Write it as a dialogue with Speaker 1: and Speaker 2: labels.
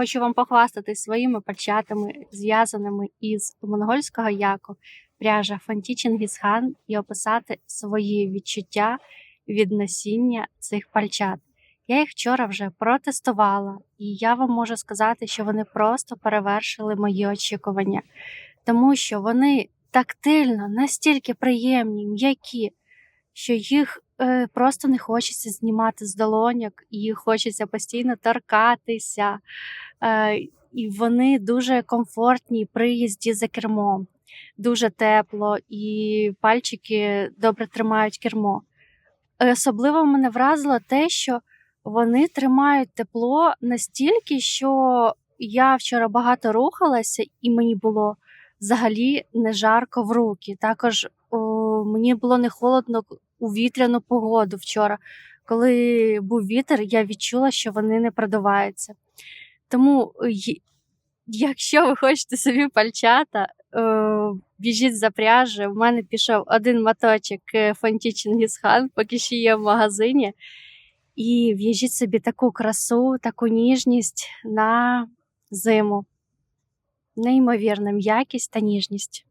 Speaker 1: Хочу вам похвастатись своїми пальчатами, зв'язаними із монгольського яку, пряжа Фанті Чингісхан, і описати свої відчуття від носіння цих пальчат. Я їх вчора вже протестувала, і я вам можу сказати, що вони просто перевершили мої очікування, тому що вони тактильно настільки приємні, м'які, що їх е, просто не хочеться знімати з долоньок, і хочеться постійно торкатися. Е, і вони дуже комфортні при їзді за кермом, дуже тепло, і пальчики добре тримають кермо. Особливо мене вразило те, що вони тримають тепло настільки, що я вчора багато рухалася, і мені було взагалі не жарко в руки. Також о, мені було не холодно у вітряну погоду вчора. Коли був вітер, я відчула, що вони не продуваються. Тому, е, якщо ви хочете собі пальчата, е, біжіть за пряжі. У мене пішов один моточок фонті Чингісхан, поки ще є в магазині. І в'яжіть собі таку красу, таку ніжність на зиму. Неймовірна м'якість та ніжність.